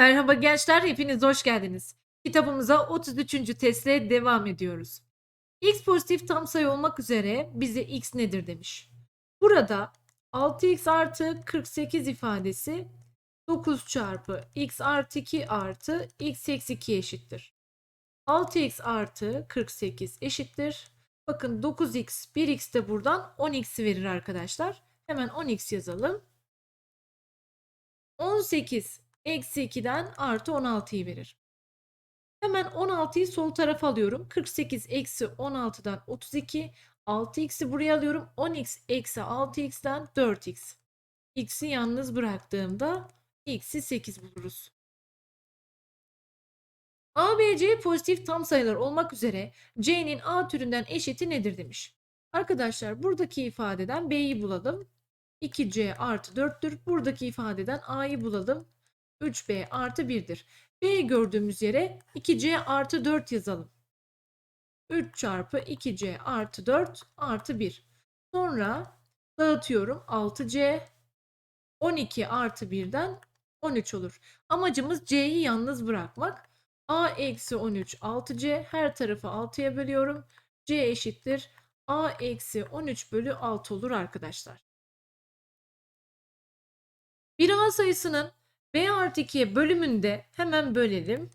Merhaba gençler, hepiniz hoş geldiniz. Kitabımıza 33. testle devam ediyoruz. X pozitif tam sayı olmak üzere bize x nedir demiş. Burada 6x artı 48 ifadesi 9 çarpı x artı 2 artı x eksi 2 eşittir. 6x artı 48 eşittir. Bakın 9x 1x de buradan 10x'i verir arkadaşlar. Hemen 10x yazalım. 18 eksi 2'den artı 16'yı verir. Hemen 16'yı sol tarafa alıyorum. 48 eksi 16'dan 32. 6x'i buraya alıyorum. 10x eksi 6x'ten 4x. x'i yalnız bıraktığımda x'i 8 buluruz. A, B, C pozitif tam sayılar olmak üzere C'nin A türünden eşiti nedir demiş. Arkadaşlar buradaki ifadeden B'yi bulalım. 2C artı 4'tür. Buradaki ifadeden A'yı bulalım. 3B artı 1'dir. B gördüğümüz yere 2C artı 4 yazalım. 3 çarpı 2C artı 4 artı 1. Sonra dağıtıyorum 6C 12 artı 1'den 13 olur. Amacımız C'yi yalnız bırakmak. A eksi 13 6C her tarafı 6'ya bölüyorum. C eşittir. A eksi 13 bölü 6 olur arkadaşlar. Bir A sayısının B artı 2'ye bölümünde hemen bölelim.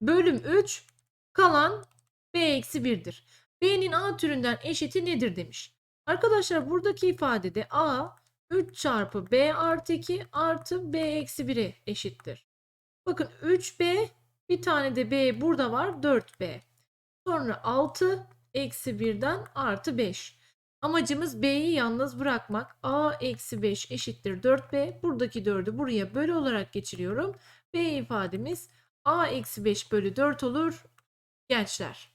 Bölüm 3 kalan B eksi 1'dir. B'nin A türünden eşiti nedir demiş. Arkadaşlar buradaki ifadede A 3 çarpı B artı 2 artı B eksi 1'e eşittir. Bakın 3B bir tane de B burada var 4B. Sonra 6 eksi 1'den artı 5. Amacımız B'yi yalnız bırakmak. A eksi 5 eşittir 4B. Buradaki 4'ü buraya bölü olarak geçiriyorum. B ifademiz A eksi 5 bölü 4 olur. Gençler.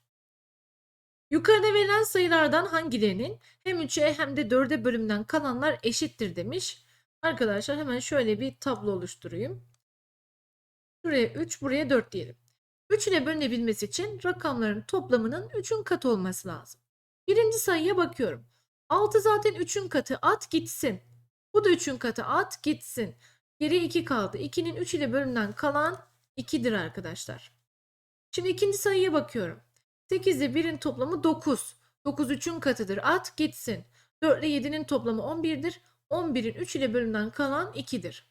Yukarıda verilen sayılardan hangilerinin hem 3'e hem de 4'e bölümden kalanlar eşittir demiş. Arkadaşlar hemen şöyle bir tablo oluşturayım. Şuraya 3, buraya 4 diyelim. 3 ile bölünebilmesi için rakamların toplamının 3'ün katı olması lazım. Birinci sayıya bakıyorum. 6 zaten 3'ün katı at gitsin. Bu da 3'ün katı at gitsin. Geriye 2 kaldı. 2'nin 3 ile bölümünden kalan 2'dir arkadaşlar. Şimdi ikinci sayıya bakıyorum. 8 ile 1'in toplamı 9. 9 3'ün katıdır. At gitsin. 4 ile 7'nin toplamı 11'dir. 11'in 3 ile bölümünden kalan 2'dir.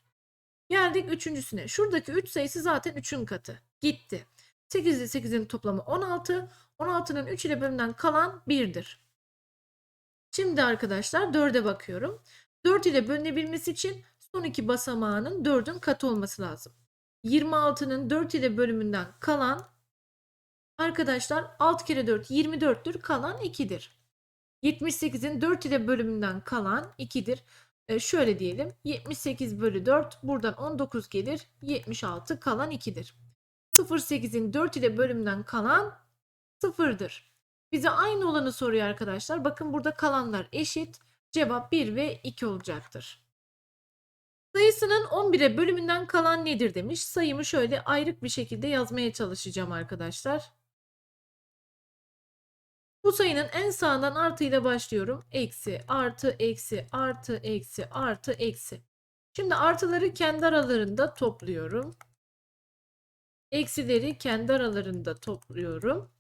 Geldik üçüncüsüne. Şuradaki 3 sayısı zaten 3'ün katı. Gitti. 8 ile 8'in toplamı 16. 16'nın 3 ile bölümünden kalan 1'dir. Şimdi arkadaşlar 4'e bakıyorum. 4 ile bölünebilmesi için son iki basamağının 4'ün katı olması lazım. 26'nın 4 ile bölümünden kalan arkadaşlar 6 kere 4 24'tür kalan 2'dir. 78'in 4 ile bölümünden kalan 2'dir. Ee, şöyle diyelim 78 bölü 4 buradan 19 gelir 76 kalan 2'dir. 08'in 4 ile bölümünden kalan 0'dır. Bize aynı olanı soruyor arkadaşlar. Bakın burada kalanlar eşit. Cevap 1 ve 2 olacaktır. Sayısının 11'e bölümünden kalan nedir demiş. Sayımı şöyle ayrık bir şekilde yazmaya çalışacağım arkadaşlar. Bu sayının en sağından artıyla başlıyorum. Eksi, artı, eksi, artı, eksi, artı, eksi. Şimdi artıları kendi aralarında topluyorum. Eksileri kendi aralarında topluyorum.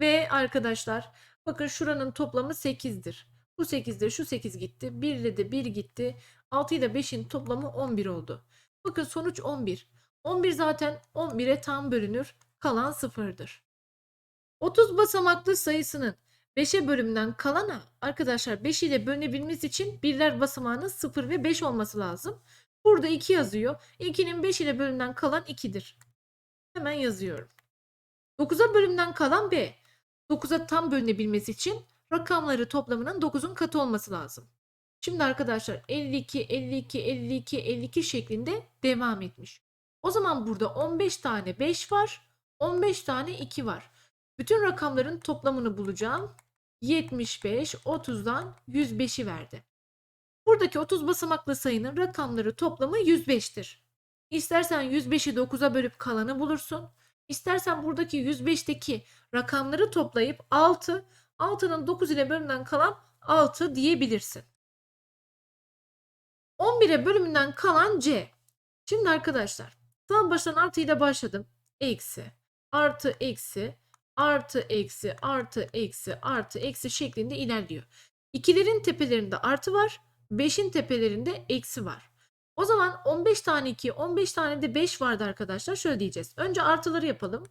Ve arkadaşlar bakın şuranın toplamı 8'dir. Bu 8'de şu 8 gitti. 1 ile de 1 gitti. 6 ile 5'in toplamı 11 oldu. Bakın sonuç 11. 11 zaten 11'e tam bölünür. Kalan 0'dır. 30 basamaklı sayısının 5'e bölümden kalana arkadaşlar 5 ile bölünebilmesi için birler basamağının 0 ve 5 olması lazım. Burada 2 yazıyor. 2'nin 5 ile bölümden kalan 2'dir. Hemen yazıyorum. 9'a bölümden kalan B. 9'a tam bölünebilmesi için rakamları toplamının 9'un katı olması lazım. Şimdi arkadaşlar 52, 52, 52, 52 şeklinde devam etmiş. O zaman burada 15 tane 5 var, 15 tane 2 var. Bütün rakamların toplamını bulacağım. 75, 30'dan 105'i verdi. Buradaki 30 basamaklı sayının rakamları toplamı 105'tir. İstersen 105'i 9'a bölüp kalanı bulursun. İstersen buradaki 105'teki rakamları toplayıp 6, 6'nın 9 ile bölümünden kalan 6 diyebilirsin. 11'e bölümünden kalan C. Şimdi arkadaşlar tam baştan artı ile başladım. Eksi, artı, eksi, artı, eksi, artı, eksi, artı, eksi şeklinde ilerliyor. İkilerin tepelerinde artı var. 5'in tepelerinde eksi var. O zaman 15 tane 2, 15 tane de 5 vardı arkadaşlar. Şöyle diyeceğiz. Önce artıları yapalım.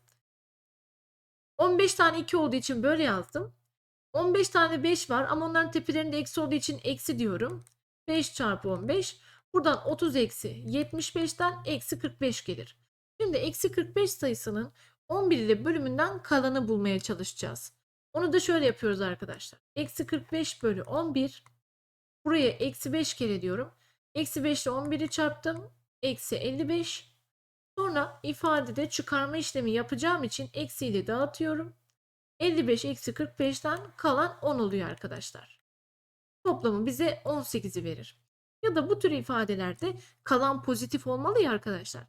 15 tane 2 olduğu için böyle yazdım. 15 tane 5 var ama onların tepelerinde eksi olduğu için eksi diyorum. 5 çarpı 15. Buradan 30 eksi 75'ten eksi 45 gelir. Şimdi eksi 45 sayısının 11 ile bölümünden kalanı bulmaya çalışacağız. Onu da şöyle yapıyoruz arkadaşlar. Eksi 45 bölü 11. Buraya eksi 5 kere diyorum. Eksi 5 ile 11'i çarptım. Eksi 55. Sonra ifadede çıkarma işlemi yapacağım için eksi ile dağıtıyorum. 55 eksi 45'ten kalan 10 oluyor arkadaşlar. Toplamı bize 18'i verir. Ya da bu tür ifadelerde kalan pozitif olmalı ya arkadaşlar.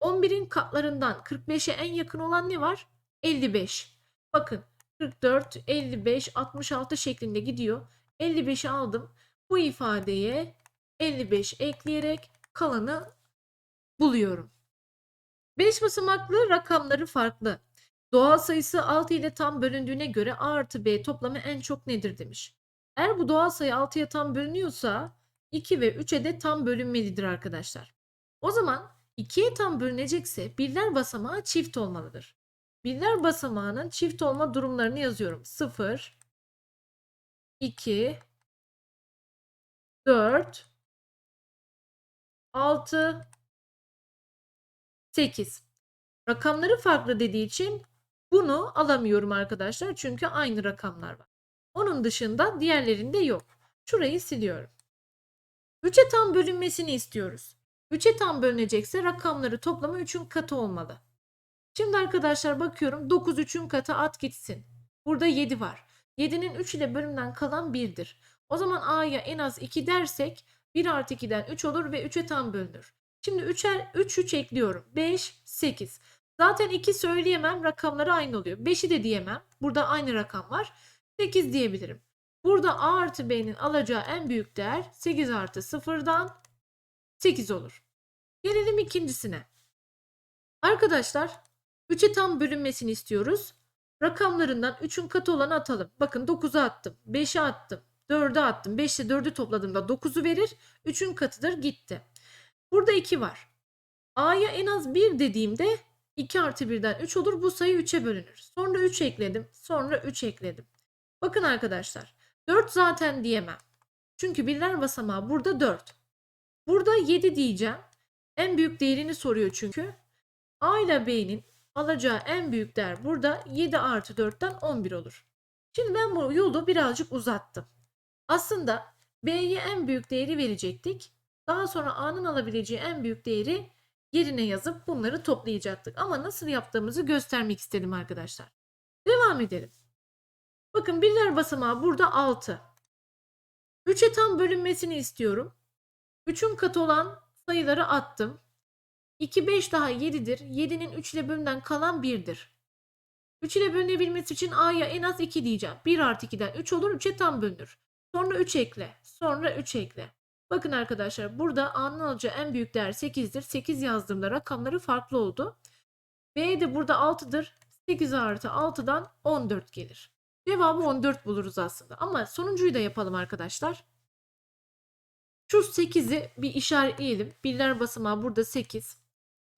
11'in katlarından 45'e en yakın olan ne var? 55. Bakın 44, 55, 66 şeklinde gidiyor. 55'i aldım. Bu ifadeye 55 ekleyerek kalanı buluyorum. 5 basamaklı rakamları farklı. Doğal sayısı 6 ile tam bölündüğüne göre A artı B toplamı en çok nedir demiş. Eğer bu doğal sayı 6'ya tam bölünüyorsa 2 ve 3'e de tam bölünmelidir arkadaşlar. O zaman 2'ye tam bölünecekse birler basamağı çift olmalıdır. Birler basamağının çift olma durumlarını yazıyorum. 0, 2, 4, 6, 8. Rakamları farklı dediği için bunu alamıyorum arkadaşlar. Çünkü aynı rakamlar var. Onun dışında diğerlerinde yok. Şurayı siliyorum. 3'e tam bölünmesini istiyoruz. 3'e tam bölünecekse rakamları toplamı 3'ün katı olmalı. Şimdi arkadaşlar bakıyorum 9 3'ün katı at gitsin. Burada 7 var. 7'nin 3 ile bölümden kalan 1'dir. O zaman A'ya en az 2 dersek 1 artı 2'den 3 olur ve 3'e tam bölünür. Şimdi 3'er 3 3 ekliyorum. 5 8. Zaten 2 söyleyemem. Rakamları aynı oluyor. 5'i de diyemem. Burada aynı rakam var. 8 diyebilirim. Burada A artı B'nin alacağı en büyük değer 8 artı 0'dan 8 olur. Gelelim ikincisine. Arkadaşlar 3'e tam bölünmesini istiyoruz. Rakamlarından 3'ün katı olanı atalım. Bakın 9'a attım. 5'e attım. 4'e attım. 5 ile 4'ü topladığımda 9'u verir. 3'ün katıdır gitti. Burada 2 var. A'ya en az 1 dediğimde 2 artı 1'den 3 olur. Bu sayı 3'e bölünür. Sonra 3 ekledim. Sonra 3 ekledim. Bakın arkadaşlar. 4 zaten diyemem. Çünkü birler basamağı burada 4. Burada 7 diyeceğim. En büyük değerini soruyor çünkü. A ile B'nin alacağı en büyük değer burada 7 artı 4'ten 11 olur. Şimdi ben bu yolu birazcık uzattım. Aslında B'ye en büyük değeri verecektik. Daha sonra A'nın alabileceği en büyük değeri yerine yazıp bunları toplayacaktık. Ama nasıl yaptığımızı göstermek istedim arkadaşlar. Devam edelim. Bakın birler basamağı burada 6. 3'e tam bölünmesini istiyorum. 3'ün katı olan sayıları attım. 2, 5 daha 7'dir. 7'nin 3 ile bölümden kalan 1'dir. 3 ile bölünebilmesi için A'ya en az 2 diyeceğim. 1 artı 2'den 3 olur. 3'e tam bölünür. Sonra 3 ekle. Sonra 3 ekle. Bakın arkadaşlar burada A'nın alacağı en büyük değer 8'dir. 8 yazdığımda rakamları farklı oldu. B de burada 6'dır. 8 artı 6'dan 14 gelir. Cevabı 14 buluruz aslında. Ama sonuncuyu da yapalım arkadaşlar. Şu 8'i bir işaretleyelim. Birler basamağı burada 8.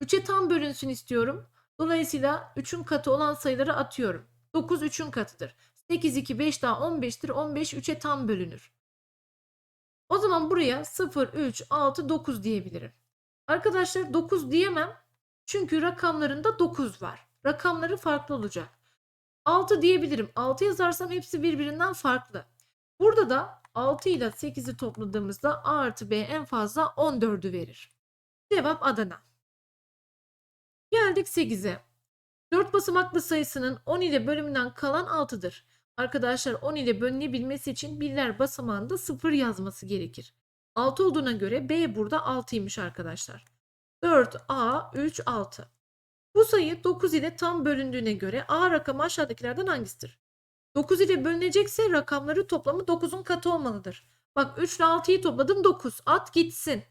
3'e tam bölünsün istiyorum. Dolayısıyla 3'ün katı olan sayıları atıyorum. 9 3'ün katıdır. 8, 2, 5 daha 15'tir. 15 3'e tam bölünür. O zaman buraya 0, 3, 6, 9 diyebilirim. Arkadaşlar 9 diyemem. Çünkü rakamlarında 9 var. Rakamları farklı olacak. 6 diyebilirim. 6 yazarsam hepsi birbirinden farklı. Burada da 6 ile 8'i topladığımızda A artı B en fazla 14'ü verir. Cevap Adana. Geldik 8'e. 4 basamaklı sayısının 10 ile bölümünden kalan 6'dır. Arkadaşlar 10 ile bölünebilmesi için birler basamağında 0 yazması gerekir. 6 olduğuna göre B burada 6'ymış arkadaşlar. 4A 3 6. Bu sayı 9 ile tam bölündüğüne göre A rakamı aşağıdakilerden hangisidir? 9 ile bölünecekse rakamları toplamı 9'un katı olmalıdır. Bak 3 ile 6'yı topladım 9. At gitsin.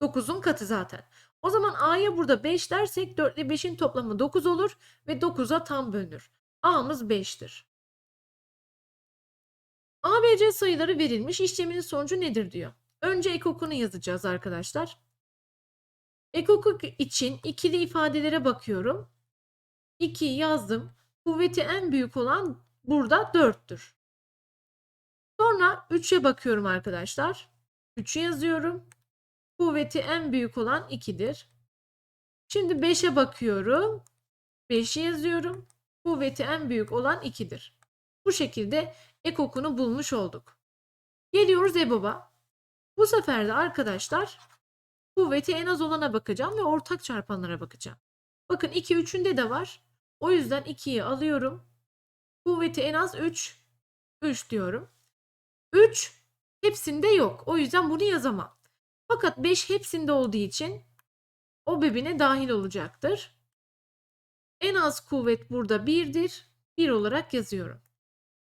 9'un katı zaten. O zaman A'ya burada 5 dersek 4 ile 5'in toplamı 9 olur ve 9'a tam bölünür. A'mız 5'tir. A, B, C sayıları verilmiş. İşleminin sonucu nedir diyor. Önce ekokunu yazacağız arkadaşlar. Ekokuk için ikili ifadelere bakıyorum. 2 yazdım. Kuvveti en büyük olan burada 4'tür. Sonra 3'e bakıyorum arkadaşlar. 3'ü yazıyorum. Kuvveti en büyük olan 2'dir. Şimdi 5'e bakıyorum. 5'i yazıyorum. Kuvveti en büyük olan 2'dir. Bu şekilde ekokunu bulmuş olduk. Geliyoruz EBOB'a. Bu sefer de arkadaşlar kuvveti en az olana bakacağım ve ortak çarpanlara bakacağım. Bakın 2 3'ünde de var. O yüzden 2'yi alıyorum. Kuvveti en az 3. 3 diyorum. 3 hepsinde yok. O yüzden bunu yazamam. Fakat 5 hepsinde olduğu için o bebine dahil olacaktır. En az kuvvet burada 1'dir. 1 olarak yazıyorum.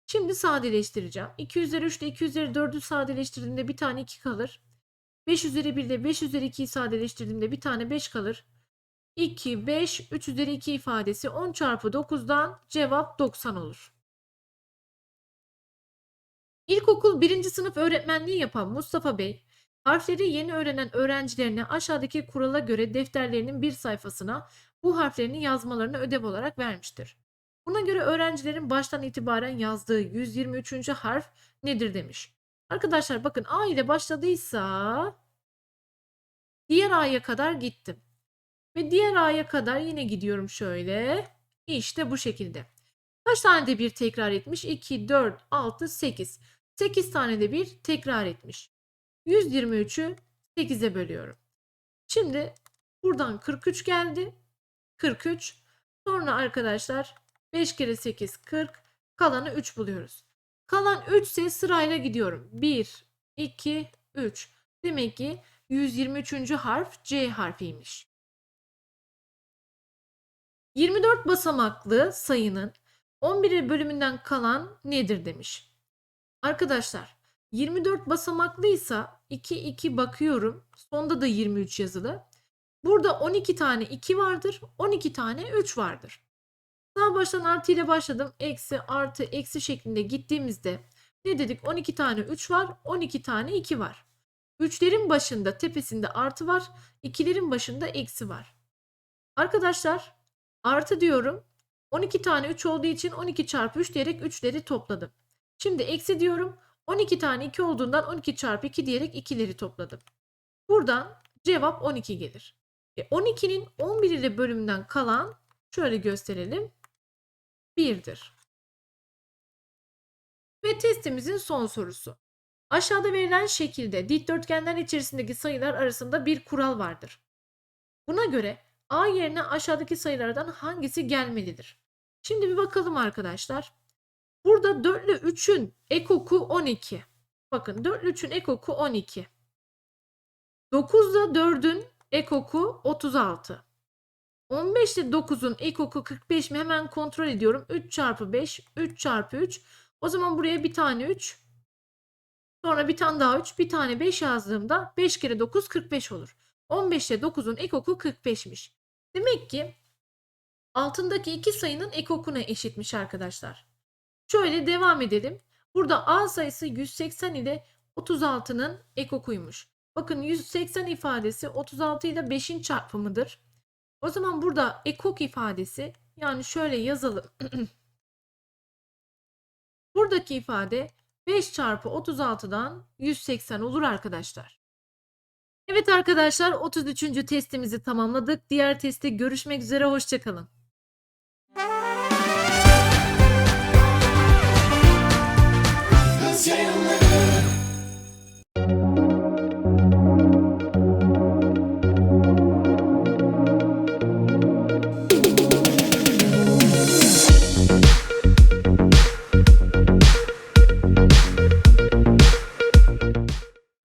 Şimdi sadeleştireceğim. 2 üzeri 3 ile 2 üzeri 4'ü sadeleştirdiğimde bir tane 2 kalır. 5 üzeri 1 ile 5 üzeri 2'yi sadeleştirdiğimde bir tane 5 kalır. 2, 5, 3 üzeri 2 ifadesi 10 çarpı 9'dan cevap 90 olur. İlkokul 1. sınıf öğretmenliği yapan Mustafa Bey, harfleri yeni öğrenen öğrencilerine aşağıdaki kurala göre defterlerinin bir sayfasına bu harflerini yazmalarını ödev olarak vermiştir. Buna göre öğrencilerin baştan itibaren yazdığı 123. harf nedir demiş. Arkadaşlar bakın A ile başladıysa diğer A'ya kadar gittim. Ve diğer A'ya kadar yine gidiyorum şöyle. İşte bu şekilde. Kaç tane de bir tekrar etmiş? 2, 4, 6, 8. 8 tane de bir tekrar etmiş. 123'ü 8'e bölüyorum. Şimdi buradan 43 geldi. 43. Sonra arkadaşlar 5 kere 8 40. Kalanı 3 buluyoruz. Kalan 3 ise sırayla gidiyorum. 1, 2, 3. Demek ki 123. harf C harfiymiş. 24 basamaklı sayının 11 bölümünden kalan nedir demiş. Arkadaşlar 24 basamaklıysa 2 2 bakıyorum. Sonda da 23 yazılı. Burada 12 tane 2 vardır. 12 tane 3 vardır. Sağ baştan artı ile başladım. Eksi artı eksi şeklinde gittiğimizde ne dedik? 12 tane 3 var. 12 tane 2 var. 3'lerin başında tepesinde artı var. 2'lerin başında eksi var. Arkadaşlar artı diyorum. 12 tane 3 olduğu için 12 çarpı 3 diyerek 3'leri topladım. Şimdi eksi diyorum. 12 tane 2 olduğundan 12 çarpı 2 diyerek 2'leri topladım. Buradan cevap 12 gelir. E 12'nin 11 ile bölümünden kalan şöyle gösterelim. 1'dir. Ve testimizin son sorusu. Aşağıda verilen şekilde dikdörtgenler içerisindeki sayılar arasında bir kural vardır. Buna göre A yerine aşağıdaki sayılardan hangisi gelmelidir? Şimdi bir bakalım arkadaşlar. Burada 4 ile 3'ün ekoku 12. Bakın 4 ile 3'ün ekoku 12. 9 ile 4'ün ekoku 36. 15 ile 9'un ekoku 45 mi? Hemen kontrol ediyorum. 3 çarpı 5, 3 çarpı 3. O zaman buraya bir tane 3. Sonra bir tane daha 3, bir tane 5 yazdığımda 5 kere 9 45 olur. 15 ile 9'un ekoku 45'miş. Demek ki altındaki iki sayının ekokuna eşitmiş arkadaşlar. Şöyle devam edelim. Burada A sayısı 180 ile 36'nın ekokuymuş. Bakın 180 ifadesi 36 ile 5'in çarpımıdır. O zaman burada ekok ifadesi yani şöyle yazalım. Buradaki ifade 5 çarpı 36'dan 180 olur arkadaşlar. Evet arkadaşlar 33. testimizi tamamladık. Diğer testte görüşmek üzere hoşçakalın.